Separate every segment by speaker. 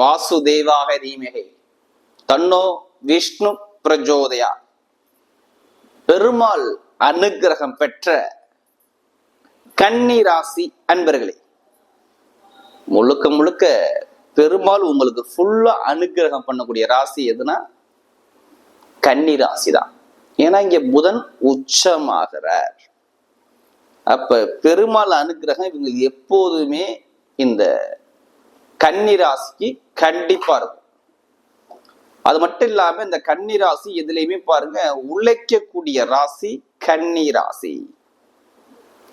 Speaker 1: வாசுதேவாக தீமகை தன்னோ விஷ்ணு பிரஜோதயா. பெருமாள் அனுக்கிரகம் பெற்ற கன்னி ராசி அன்பர்களே. முழுக்க முழுக்க பெருமாள் உங்களுக்கு ஃபுல்லா அனுக்கிரகம் பண்ணக்கூடிய ராசி எதுனா கன்னி ராசி தான் ஏன்னா இங்க புதன் உச்சமாகிறார். அப்ப பெருமாள் அனுக்கிரகம் இவங்க எப்போதுமே இந்த கன்னி ராசிக்கு கண்டிப்பா இருக்கும். அது மட்டும் இல்லாம இந்த கன்னி ராசி எதுலையுமே பாருங்க உழைக்கக்கூடிய ராசி கன்னி ராசி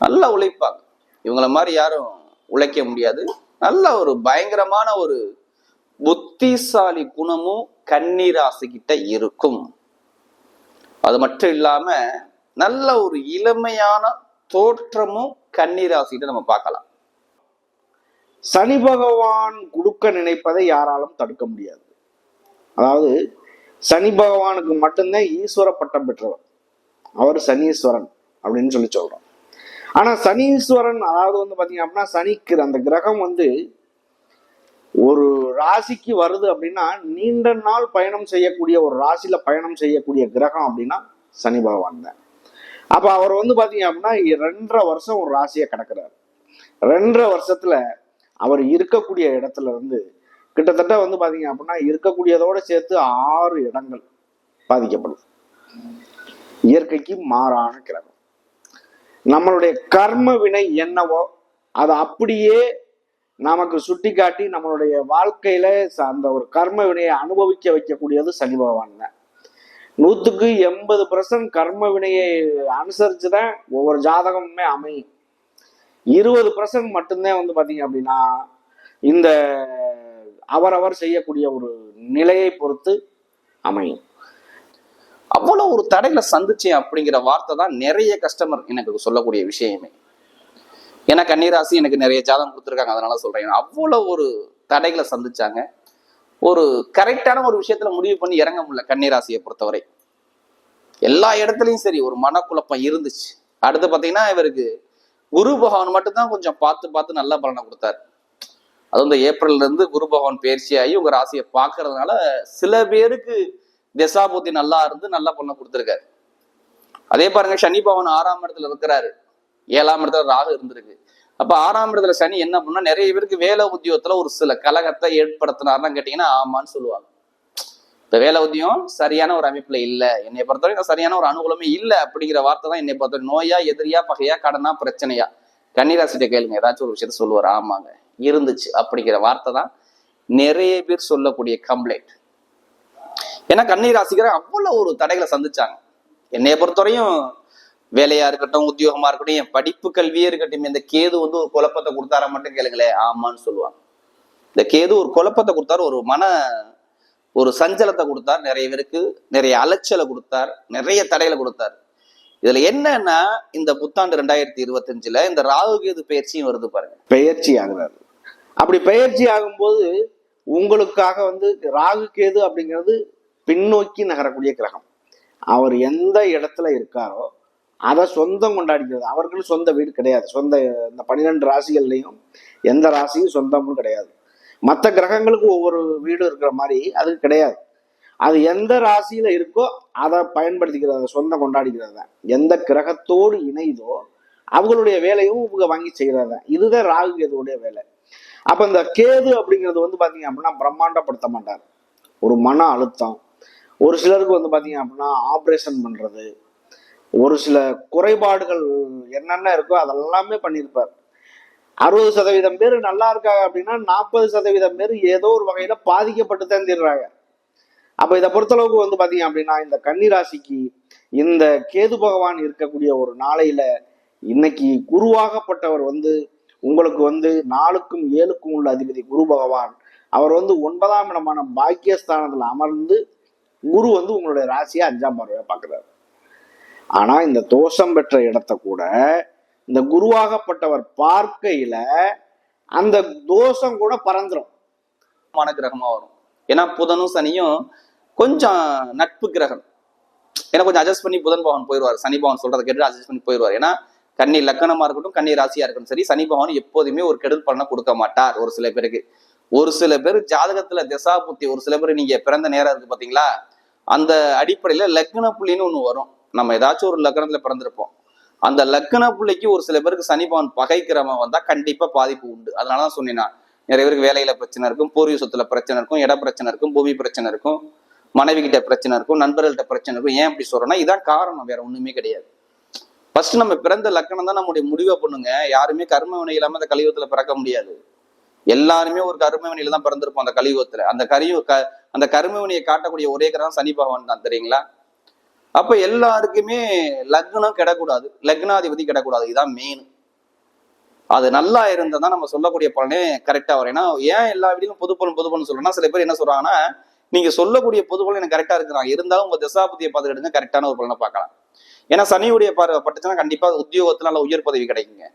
Speaker 1: நல்லா உழைப்பாங்க. இவங்கள மாதிரி யாரும் உழைக்க முடியாது. நல்ல ஒரு பயங்கரமான ஒரு புத்திசாலி குணமும் கன்னி ராசி கிட்ட இருக்கும். அது மட்டும் இல்லாம நல்ல ஒரு இளமையான தோற்றமும் கன்னி ராசிகிட்ட நம்ம பார்க்கலாம்.
Speaker 2: சனி பகவான் கொடுக்க நினைப்பதை யாராலும் தடுக்க முடியாது. அதாவது சனி பகவானுக்கு மட்டும்தான் ஈஸ்வர பட்டம் பெற்றவர். அவர் சனீஸ்வரன் அப்படின்னு சொல்லி சொல்றோம். ஆனா சனீஸ்வரன் அதாவது வந்து பாத்தீங்க அப்படின்னா சனிக்கு அந்த கிரகம் வந்து ஒரு ராசிக்கு வருது அப்படின்னா நீண்ட நாள் பயணம் செய்யக்கூடிய ஒரு ராசியில பயணம் செய்யக்கூடிய கிரகம் அப்படின்னா சனி பகவான் தான். அப்ப அவர் வந்து பாத்தீங்க அப்படின்னா ரெண்டரை வருஷம் ஒரு ராசியை கடக்குறாரு. ரெண்டரை வருஷத்துல அவர் இருக்கக்கூடிய இடத்துல இருந்து கிட்டத்தட்ட வந்து பாத்தீங்க அப்படின்னா இருக்கக்கூடியதோட சேர்த்து ஆறு இடங்கள் பாதிக்கப்படும். இயற்கைக்கு மாறான கிரகம். நம்மளுடைய கர்ம வினை என்னவோ அதை அப்படியே நமக்கு சுட்டி காட்டி நம்மளுடைய வாழ்க்கையில ச- அந்த ஒரு கர்ம வினையை அனுபவிக்க வைக்கக்கூடியது சனி பகவான் தான். நூத்துக்கு எண்பது பர்சன்ட் கர்ம வினையை அனுசரித்து தான் ஒவ்வொரு ஜாதகமுமே அமையும். இருபது பர்சன்ட் மட்டும்தான் வந்து பாத்தீங்க அப்படின்னா இந்த அவரவர் செய்யக்கூடிய ஒரு நிலையை பொறுத்து அமையும்.
Speaker 1: அவ்வளோ ஒரு தடைகளை சந்திச்சேன் அப்படிங்கிற வார்த்தை தான் நிறைய கஸ்டமர் எனக்கு சொல்லக்கூடிய விஷயமே. ஏன்னா கன்னிராசி எனக்கு நிறைய ஜாதகம் கொடுத்துருக்காங்க அதனால சொல்றேன். அவ்வளோ ஒரு தடைகளை சந்திச்சாங்க. ஒரு கரெக்டான ஒரு விஷயத்துல முடிவு பண்ணி இறங்க முடியல கன்னிராசியை பொறுத்தவரை. எல்லா இடத்துலையும் சரி ஒரு மனக்குழப்பம் இருந்துச்சு. அடுத்து பார்த்தீங்கன்னா இவருக்கு குரு பகவான் மட்டும்தான் கொஞ்சம் பார்த்து பார்த்து நல்ல பலனை கொடுத்தாரு. அது வந்து ஏப்ரல்ல இருந்து குரு பகவான் பயிற்சியாகி உங்க ராசியை பார்க்கறதுனால சில பேருக்கு திசாபுத்தி நல்லா இருந்து நல்ல பலனை கொடுத்துருக்காரு. அதே பாருங்க சனி பகவான் ஆறாம் இடத்துல இருக்கிறாரு. ஏழாம் இடத்துல ராகு இருந்திருக்கு. அப்ப ஆறாம் இடத்துல சனி என்ன பண்ணா நிறைய பேருக்கு வேலை உத்தியோகத்துல ஒரு சில கலகத்தை ஏற்படுத்தினாருன்னு கேட்டீங்கன்னா ஆமான்னு சொல்லுவாங்க. இந்த வேலை உத்தியம் சரியான ஒரு அமைப்புல இல்லை. என்னை பொறுத்தவரைக்கும் சரியான ஒரு அனுகூலமே இல்லை அப்படிங்கிற வார்த்தை தான் என்னை பொறுத்தவரை நோயா எதிரியா பகையா கடனா பிரச்சனையா? கன்னிராசிட்ட கேளுங்க. ஏதாச்சும் ஒரு விஷயத்த சொல்லுவார். ஆமாங்க. இருந்துச்சு அப்படிங்கிற வார்த்தை தான் நிறைய பேர் சொல்லக்கூடிய கம்ப்ளைண்ட் ஏன்னா கன்னிராசிக்கிற அவ்வளவு ஒரு தடைகளை சந்திச்சாங்க. என்னைய பொறுத்தவரையும் வேலையா இருக்கட்டும் உத்தியோகமா இருக்கட்டும் என் படிப்பு கல்வியே இருக்கட்டும் இந்த கேது வந்து ஒரு குழப்பத்தை கொடுத்தாரா மட்டும் கேளுங்களேன். ஆமான்னு சொல்லுவாங்க. இந்த கேது ஒரு குழப்பத்தை கொடுத்தாரு ஒரு மன ஒரு சஞ்சலத்தை கொடுத்தார் நிறைய பேருக்கு நிறைய அலைச்சலை கொடுத்தார் நிறைய தடைகளை கொடுத்தார். இதுல என்னன்னா இந்த புத்தாண்டு ரெண்டாயிரத்தி இருபத்தஞ்சுல இந்த ராகு கேது பயிற்சியும் வருது பாருங்க.
Speaker 2: பெயர்ச்சி ஆகுறாரு. அப்படி பெயர்ச்சி ஆகும்போது உங்களுக்காக வந்து ராகு கேது அப்படிங்கிறது பின்னோக்கி நகரக்கூடிய கிரகம். அவர் எந்த இடத்துல இருக்காரோ அதை சொந்தம் கொண்டாடிக்கிறது. அவர்களும் சொந்த வீடு கிடையாது. சொந்த இந்த பன்னிரெண்டு ராசிகள்லையும் எந்த ராசியும் சொந்தமும் கிடையாது. மற்ற கிரகங்களுக்கு ஒவ்வொரு வீடு இருக்கிற மாதிரி அது கிடையாது. அது எந்த ராசியில இருக்கோ அதை பயன்படுத்திக்கிறது சொந்த சொந்தம் கொண்டாடிக்கிறது தான். எந்த கிரகத்தோடு இணையுதோ அவங்களுடைய வேலையும் இவங்க வாங்கி செய்யறது தான். இதுதான் ராகு கேதுவுடைய வேலை. அப்ப இந்த கேது அப்படிங்கிறது வந்து பாத்தீங்க அப்படின்னா பிரம்மாண்டப்படுத்த மாட்டார். ஒரு மன அழுத்தம். ஒரு சிலருக்கு வந்து பாத்தீங்க அப்படின்னா ஆப்ரேஷன் பண்றது. ஒரு சில குறைபாடுகள் என்னென்ன இருக்கோ அதெல்லாமே பண்ணியிருப்பார். அறுபது சதவீதம் பேர் நல்லா இருக்காங்க அப்படின்னா நாற்பது சதவீதம் பேர் ஏதோ ஒரு வகையில பாதிக்கப்பட்டு தான் தீர்றாங்க. அப்ப இதை பொறுத்தளவுக்கு வந்து பாத்தீங்க அப்படின்னா இந்த கன்னிராசிக்கு இந்த கேது பகவான் இருக்கக்கூடிய ஒரு நாளையில இன்னைக்கு குருவாகப்பட்டவர் வந்து உங்களுக்கு வந்து நாலுக்கும் ஏழுக்கும் உள்ள அதிபதி குரு பகவான். அவர் வந்து ஒன்பதாம் இடமான பாக்கியஸ்தானத்துல அமர்ந்து குரு வந்து உங்களுடைய ராசியை அஞ்சாம் பார்வையா பாக்குறாரு. ஆனா இந்த தோஷம் பெற்ற இடத்த கூட இந்த குருவாகப்பட்டவர் பார்க்கையில அந்த தோஷம் கூட பறந்துடும்
Speaker 1: மான கிரகமா வரும். ஏன்னா புதனும் சனியும் கொஞ்சம் நட்பு கிரகம். ஏன்னா கொஞ்சம் அட்ஜஸ்ட் பண்ணி புதன் பகவான் போயிடுவார் சனி பகவான் சொல்றதை கேட்டு அட்ஜஸ்ட் பண்ணி போயிடுவார் ஏன்னா கன்னி லக்கணமா இருக்கட்டும் கன்னி ராசியா இருக்கட்டும் சரி சனி பகவான் எப்போதுமே ஒரு கெடுதல் பண்ண கொடுக்க மாட்டார் ஒரு சில பேருக்கு. ஒரு சில பேர் ஜாதகத்துல திசா புத்தி ஒரு சில பேர் நீங்க பிறந்த நேரம் இருக்கு பாத்தீங்களா? அந்த அடிப்படையில லக்ன புள்ளின்னு ஒண்ணு வரும். நம்ம ஏதாச்சும் ஒரு லக்னத்துல பிறந்திருப்போம். அந்த லக்கண பிள்ளைக்கு ஒரு சில பேருக்கு சனிபவன் பகைக்கிறவன் வந்தா கண்டிப்பா பாதிப்பு உண்டு. அதனாலதான் சொன்னேன் நிறைய பேருக்கு வேலையில பிரச்சனை இருக்கும் பூர்வீக சொத்துல பிரச்சனை இருக்கும் இட பிரச்சனை இருக்கும் பூமி பிரச்சனை இருக்கும் மனைவி கிட்ட பிரச்சனை இருக்கும் நண்பர்கள்ட்ட பிரச்சனை இருக்கும். ஏன் அப்படி சொல்றேன்னா இதான் காரணம் வேற ஒண்ணுமே கிடையாது. ஃபர்ஸ்ட் நம்ம பிறந்த லக்கணம் தான் நம்முடைய முடிவை பண்ணுங்க. யாருமே கர்ம வினை இல்லாம அந்த கலியுகத்துல பிறக்க முடியாது. எல்லாருமே ஒரு கர்ம வினையில தான் பிறந்திருப்போம் அந்த கலியுகத்துல. அந்த கலியு க அந்த கர்ம வினையை காட்டக்கூடிய ஒரே கிரகம் சனி பகவான் தான் தெரியுங்களா? அப்ப எல்லாருக்குமே லக்னம் கிடக்கூடாது. லக்னாதிபதி கிடக்கூடாது. இதுதான் மெயின் அது நல்லா இருந்தா தான் நம்ம சொல்லக்கூடிய பலனே கரெக்டா வரும். ஏன்னா ஏன் எல்லா வீடியும் பொது பலன் பொது பலன் சொல்றேன்னா சில பேர் என்ன சொல்றாங்கன்னா நீங்க சொல்லக்கூடிய பொது பலன் எனக்கு கரெக்டா இருக்கிறாங்க இருந்தாலும் உங்க திசாபதியை பார்த்து கரெக்டான ஒரு பலனை பார்க்கலாம். ஏன்னா சனியுடைய பார்வை பட்டுச்சுன்னா கண்டிப்பா உத்தியோகத்துல நல்ல உயர் பதவி கிடைக்குங்க.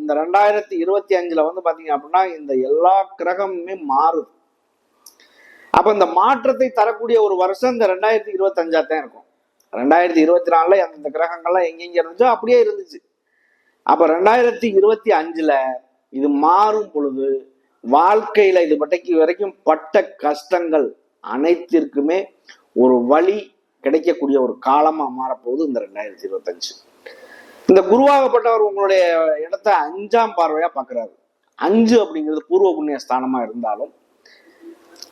Speaker 2: இந்த ரெண்டாயிரத்தி இருபத்தி அஞ்சுல வந்து பாத்தீங்க அப்படின்னா இந்த எல்லா கிரகமுமே மாறுது. அப்ப இந்த மாற்றத்தை தரக்கூடிய ஒரு வருஷம் இந்த ரெண்டாயிரத்தி இருபத்தி அஞ்சா தான் இருக்கும். ரெண்டாயிரத்தி இருபத்தி நாலுல அந்த கிரகங்கள்லாம் எங்கெங்க இருந்துச்சோ அப்படியே இருந்துச்சு. அப்ப ரெண்டாயிரத்தி இருபத்தி அஞ்சுல இது மாறும் பொழுது வாழ்க்கையில இது பட்டைக்கு வரைக்கும் பட்ட கஷ்டங்கள் அனைத்திற்குமே ஒரு வழி கிடைக்கக்கூடிய ஒரு காலமா மாறப்போகுது இந்த ரெண்டாயிரத்தி இருபத்தஞ்சு. இந்த குருவாகப்பட்டவர் உங்களுடைய இடத்த அஞ்சாம் பார்வையா பாக்குறாரு. அஞ்சு அப்படிங்கிறது பூர்வ புண்ணிய ஸ்தானமா இருந்தாலும்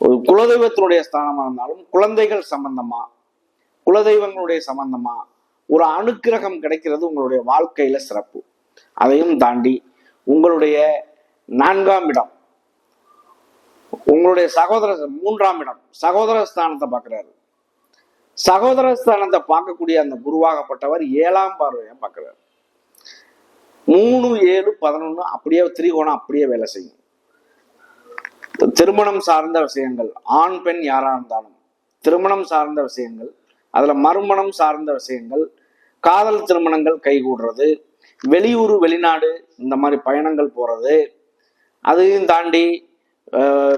Speaker 2: ஒரு குலதெய்வத்தினுடைய ஸ்தானமா இருந்தாலும் குழந்தைகள் சம்பந்தமா குலதெய்வங்களுடைய சம்பந்தமா ஒரு அனுக்கிரகம் கிடைக்கிறது உங்களுடைய வாழ்க்கையில சிறப்பு. அதையும் தாண்டி உங்களுடைய நான்காம் இடம் உங்களுடைய சகோதர மூன்றாம் இடம் சகோதர ஸ்தானத்தை பார்க்கிறாரு. சகோதர ஸ்தானத்தை பார்க்கக்கூடிய அந்த குருவாகப்பட்டவர் ஏழாம் பார்வையை பார்க்கிறார். மூணு ஏழு பதினொன்னு அப்படியே திரிகோணம் அப்படியே வேலை செய்யும். திருமணம் சார்ந்த விஷயங்கள் ஆண் பெண் யாரா இருந்தாலும் திருமணம் சார்ந்த விஷயங்கள் அதில் மறுமணம் சார்ந்த விஷயங்கள் காதல் திருமணங்கள் கைகூடுறது வெளியூர் வெளிநாடு இந்த மாதிரி பயணங்கள் போகிறது அதையும் தாண்டி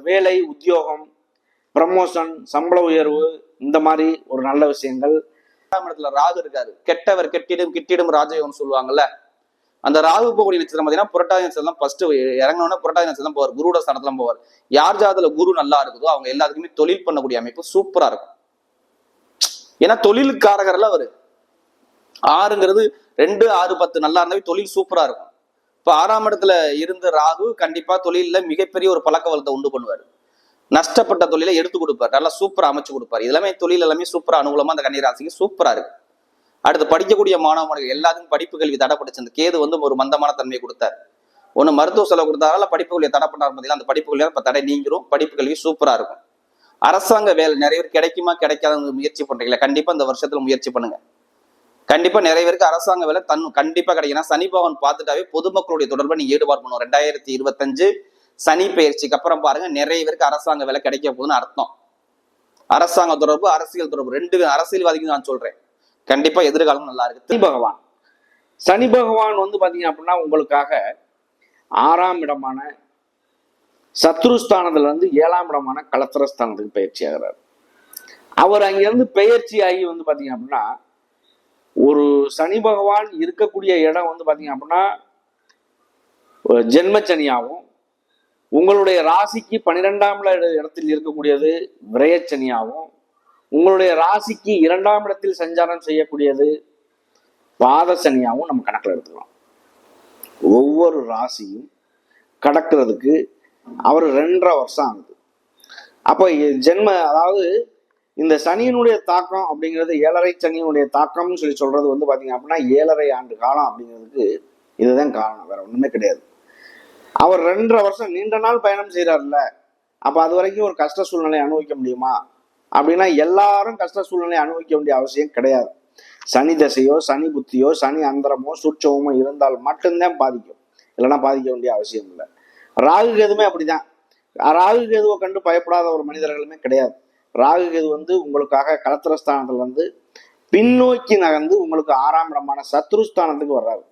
Speaker 2: வேலை உத்தியோகம் ப்ரமோஷன் சம்பள உயர்வு இந்த மாதிரி ஒரு நல்ல விஷயங்கள்.
Speaker 1: எட்டாம் இடத்துல ராகு இருக்காரு. கெட்டவர் கெட்டிடும் கிட்டிடும் ராஜயோகம் சொல்லுவாங்கல்ல. அந்த ராகு போகக்கூடிய நட்சத்திரம் பார்த்தீங்கன்னா புரட்டாதி நட்சத்திரம் ஃபர்ஸ்ட் இறங்கினோட புரட்டாதி நட்சத்திரம் போவார். குருவோட ஸ்தானத்துல போவார். யார் ஜாதத்துல குரு நல்லா இருக்குதோ அவங்க எல்லாத்துக்குமே தொழில் பண்ணக்கூடிய அமைப்பு சூப்பரா இருக்கும். ஏன்னா தொழிலுக்காரகர்ல அவரு. ஆறுங்கிறது ரெண்டு ஆறு பத்து நல்லா இருந்தாவே தொழில் சூப்பரா இருக்கும். இப்ப ஆறாம் இடத்துல இருந்த ராகு கண்டிப்பா தொழில மிகப்பெரிய ஒரு பழக்க வளத்தை உண்டு பண்ணுவார். நஷ்டப்பட்ட தொழிலை எடுத்து கொடுப்பார். நல்லா சூப்பரா அமைச்சு கொடுப்பார். எல்லாமே தொழில் எல்லாமே சூப்பரா அனுகூலமா அந்த கன்னிராசிக்கு சூப்பரா இருக்கு. அடுத்து படிக்கக்கூடிய மாணவ மாணவர்கள் எல்லாத்துக்கும் படிப்பு கல்வி தடைப்பட்டுச்சு. அந்த கேது வந்து ஒரு மந்தமான தன்மையை கொடுத்தார். ஒன்று மருத்துவ செலவு கொடுத்தாரால படிப்பு கல்வியை தடை பண்ணார் பார்த்தீங்கன்னா அந்த படிப்பு கல்வியை இப்போ தடை நீங்கிரும். படிப்பு கல்வி சூப்பராக இருக்கும். அரசாங்க வேலை நிறைய பேர் கிடைக்குமா கிடைக்காத முயற்சி பண்றீங்களா? கண்டிப்பா இந்த வருஷத்துல முயற்சி பண்ணுங்க. கண்டிப்பா நிறைய பேருக்கு அரசாங்க வேலை தன் கண்டிப்பா கிடைக்கும். சனி பவன் பார்த்துட்டாவே பொதுமக்களுடைய தொடர்பை நீ ஈடுபாடு பண்ணும் ரெண்டாயிரத்தி இருபத்தஞ்சு சனி பயிற்சிக்கு அப்புறம் பாருங்க நிறைய பேருக்கு அரசாங்க வேலை கிடைக்க போகுதுன்னு அர்த்தம். அரசாங்க தொடர்பு அரசியல் தொடர்பு ரெண்டு அரசியல்வாதிக்கு நான் சொல்றேன். கண்டிப்பா எதிர்காலம் நல்லா இருக்கு.
Speaker 2: சனி பகவான். சனி பகவான் வந்து பாத்தீங்க அப்படின்னா உங்களுக்காக ஆறாம் இடமான சத்ருஸ்தானத்துல இருந்து ஏழாம் இடமான களத்திரஸ்தானத்துக்கு பயிற்சி ஆகிறார் அவர் அங்கிருந்து பெயர்ச்சி ஆகி வந்து பாத்தீங்க அப்படின்னா ஒரு சனி பகவான் இருக்கக்கூடிய இடம் வந்து பாத்தீங்க அப்படின்னா ஜென்மச்சனியாகவும் உங்களுடைய ராசிக்கு பன்னிரெண்டாம் இடத்தில் இருக்கக்கூடியது விரயச்சனியாகவும் உங்களுடைய ராசிக்கு இரண்டாம் இடத்தில் சஞ்சாரம் செய்யக்கூடியது பாத சனியாகவும் நம்ம கணக்கில் எடுத்துக்கலாம். ஒவ்வொரு ராசியும் கடக்கிறதுக்கு அவர் ரெண்டரை வருஷம் ஆகுது. அப்போ ஜென்ம அதாவது இந்த சனியினுடைய தாக்கம் அப்படிங்கிறது ஏழரை சனியினுடைய தாக்கம்னு சொல்லி சொல்றது வந்து பாத்தீங்க அப்படின்னா ஏழரை ஆண்டு காலம் அப்படிங்கிறதுக்கு இதுதான் காரணம். வேற ஒண்ணுமே கிடையாது. அவர் ரெண்டரை வருஷம் நீண்ட நாள் பயணம் செய்யறாருல்ல அப்ப அது வரைக்கும் ஒரு கஷ்ட சூழ்நிலை அனுபவிக்க முடியுமா? அப்படின்னா எல்லாரும் கஷ்ட சூழ்நிலை அனுபவிக்க வேண்டிய அவசியம் கிடையாது. சனி தசையோ சனி புத்தியோ சனி அந்தரமோ சூட்சமோ இருந்தால் மட்டும்தான் பாதிக்கும். இல்லைன்னா பாதிக்க வேண்டிய அவசியம் இல்லை. ராகு கேதுமே அப்படிதான். ராகு கேதுவை கண்டு பயப்படாத ஒரு மனிதர்களுமே கிடையாது. ராகு கேது வந்து உங்களுக்காக களத்திரஸ்தானத்துல இருந்து பின்னோக்கி நகர்ந்து உங்களுக்கு ஆறாம் இடமான சத்ருஸ்தானத்துக்கு வர்றாரு.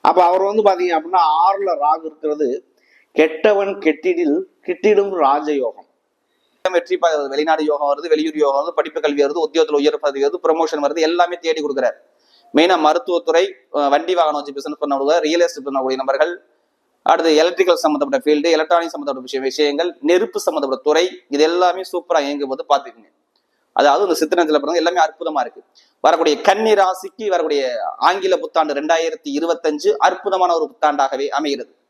Speaker 2: அப்ப அவர் வந்து பாத்தீங்க அப்படின்னா ஆறுல ராகு இருக்கிறது கெட்டவன் கெட்டிடில் கிட்டிடும் ராஜயோகம்.
Speaker 1: வெற்றி ப- வெளிநாடு யோகம் வருது வெளியூர் யோகம் வருது படிப்பு கல்வி வருது உத்தியோகத்தில் உயர் பதவி வருது ப்ரொமோஷன் வருது எல்லாமே தேடி கொடுக்குறாரு. மெயினா மருத்துவத்துறை வண்டி வாகனம் வச்சு பிசினஸ் பண்ணக்கூடிய ரியல் எஸ்டேட் பண்ணக்கூடிய நபர்கள் அடுத்து எலக்ட்ரிக்கல் சம்மந்தப்பட்ட ஃபீல்டு எலக்ட்ரானிக் சம்மந்தப்பட்ட விஷய விஷயங்கள் நெருப்பு சம்மந்தப்பட்ட துறை இது எல்லாமே சூப்பரா இயங்கும் போது பார்த்துக்குங்க. அதாவது இந்த சித்திரத்தில் பிறந்த எல்லாமே அற்புதமா இருக்கு. வரக்கூடிய கன்னி ராசிக்கு வரக்கூடிய ஆங்கில புத்தாண்டு ரெண்டாயிரத்தி இருபத்தஞ்சு அற்புதமான ஒரு புத்தாண்டாகவே அமைகிறது.